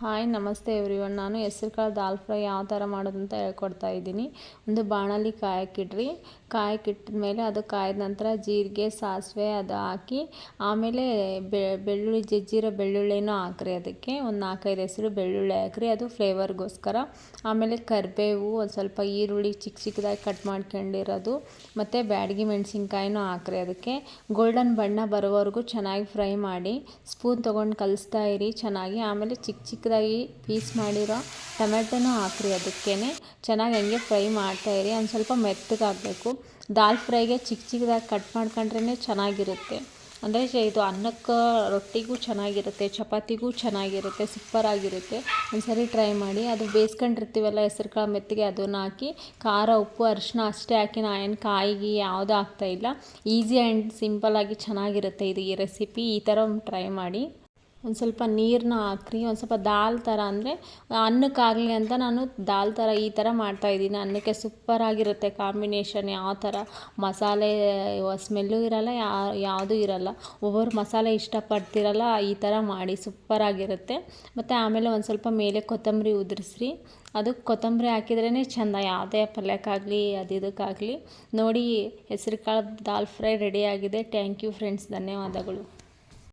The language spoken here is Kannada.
ಹಾಯ್, ನಮಸ್ತೆ ಎವ್ರಿವನ್. ನಾನು ಹೆಸ್ರು ಕಾಳು ದಾಲ್ ಫ್ರೈ ಯಾವ ಥರ ಮಾಡೋದು ಅಂತ ಹೇಳ್ಕೊಡ್ತಾ ಇದ್ದೀನಿ. ಒಂದು ಬಾಣಲಿ ಕಾಯಕ್ಕಿಡ್ರಿ ಕಾಯಕ್ಕಿಟ್ಟ ಅದು ಕಾಯ್ದ ನಂತರ ಜೀರಿಗೆ, ಸಾಸಿವೆ ಅದು ಹಾಕಿ, ಆಮೇಲೆ ಬೆಳ್ಳುಳ್ಳಿ ಜಜ್ಜಿರೋ ಬೆಳ್ಳುಳ್ಳಿನೂ ಹಾಕ್ರಿ ಅದಕ್ಕೆ. ಒಂದು ನಾಲ್ಕೈದು ಹೆಸರು ಬೆಳ್ಳುಳ್ಳಿ ಹಾಕ್ರಿ, ಅದು ಫ್ಲೇವರ್ಗೋಸ್ಕರ. ಆಮೇಲೆ ಕರಿಬೇವು, ಒಂದು ಸ್ವಲ್ಪ ಈರುಳ್ಳಿ ಚಿಕ್ಕ ಚಿಕ್ಕದಾಗಿ ಕಟ್ ಮಾಡ್ಕೊಂಡಿರೋದು. ಮತ್ತು ಬ್ಯಾಡಗಿ ಮೆಣಸಿನ್ಕಾಯಿನೂ ಹಾಕ್ರಿ ಅದಕ್ಕೆ. ಗೋಲ್ಡನ್ ಬಣ್ಣ ಬರೋವರೆಗೂ ಚೆನ್ನಾಗಿ ಫ್ರೈ ಮಾಡಿ, ಸ್ಪೂನ್ ತೊಗೊಂಡು ಕಲಿಸ್ತಾ ಇರಿ ಚೆನ್ನಾಗಿ. ಆಮೇಲೆ ಚಿಕ್ಕ ಚಿಕ್ಕ ಚಿಕ್ಕದಾಗಿ ಪೀಸ್ ಮಾಡಿರೋ ಟೊಮೆಟೊನೂ ಹಾಕ್ರಿ ಅದಕ್ಕೇ ಚೆನ್ನಾಗಿ ಹಂಗೆ ಫ್ರೈ ಮಾಡ್ತಾಯಿರಿ ಒಂದು ಸ್ವಲ್ಪ ಮೆತ್ತಗಾಗಬೇಕು. ದಾಲ್ ಫ್ರೈಗೆ ಚಿಕ್ಕ ಚಿಕ್ಕದಾಗಿ ಕಟ್ ಮಾಡ್ಕೊಂಡ್ರೇ ಚೆನ್ನಾಗಿರುತ್ತೆ. ಅಂದರೆ ಇದು ಅನ್ನಕ್ಕೆ ರೊಟ್ಟಿಗೂ ಚೆನ್ನಾಗಿರುತ್ತೆ, ಚಪಾತಿಗೂ ಚೆನ್ನಾಗಿರುತ್ತೆ, ಸೂಪರಾಗಿರುತ್ತೆ. ಒಂದ್ಸರಿ ಟ್ರೈ ಮಾಡಿ. ಅದು ಬೇಯಿಸ್ಕೊಂಡಿರ್ತೀವಲ್ಲ ಹೆಸ್ರು ಕಾಳು ಮೆತ್ತಿಗೆ ಅದನ್ನು ಹಾಕಿ, ಖಾರ, ಉಪ್ಪು, ಅರಿಶಿನ ಅಷ್ಟೇ ಹಾಕಿ, ನಾ ಏನು ಕಾಯಿಗೆ ಯಾವುದೂ ಆಗ್ತಾಯಿಲ್ಲ ಈಸಿ ಆ್ಯಂಡ್ ಸಿಂಪಲ್ಲಾಗಿ ಚೆನ್ನಾಗಿರುತ್ತೆ ಇದು ಈ ರೆಸಿಪಿ. ಈ ಥರ ಟ್ರೈ ಮಾಡಿ. ಒಂದು ಸ್ವಲ್ಪ ನೀರನ್ನ ಹಾಕ್ರಿ, ಒಂದು ಸ್ವಲ್ಪ ದಾಲ್ ಥರ ಅಂದರೆ ಅನ್ನಕ್ಕಾಗಲಿ ಅಂತ ನಾನು ದಾಲ್ ಥರ ಈ ಥರ ಮಾಡ್ತಾಯಿದ್ದೀನಿ ಅನ್ನಕ್ಕೆ ಸೂಪರಾಗಿರುತ್ತೆ ಕಾಂಬಿನೇಷನ್ ಯಾವ ಥರ ಮಸಾಲೆ ಸ್ಮೆಲ್ಲೂ ಇರೋಲ್ಲ ಯಾವುದೂ ಇರೋಲ್ಲ. ಒಬ್ಬರು ಮಸಾಲೆ ಇಷ್ಟಪಡ್ತಿರಲ್ಲ, ಈ ಥರ ಮಾಡಿ ಸೂಪರಾಗಿರುತ್ತೆ ಮತ್ತು ಆಮೇಲೆ ಒಂದು ಸ್ವಲ್ಪ ಮೇಲೆ ಕೊತ್ತಂಬರಿ ಉದುರಿಸ್ರಿ. ಅದು ಕೊತ್ತಂಬರಿ ಹಾಕಿದ್ರೇ ಚೆಂದ, ಯಾವುದೇ ಪಲ್ಯಕ್ಕಾಗಲಿ, ಅದು ಇದಕ್ಕಾಗಲಿ. ನೋಡಿ ಹೆಸರು ಕಾಳು ದಾಲ್ ಫ್ರೈ ರೆಡಿಯಾಗಿದೆ ಥ್ಯಾಂಕ್ ಯು ಫ್ರೆಂಡ್ಸ್ ಧನ್ಯವಾದಗಳು.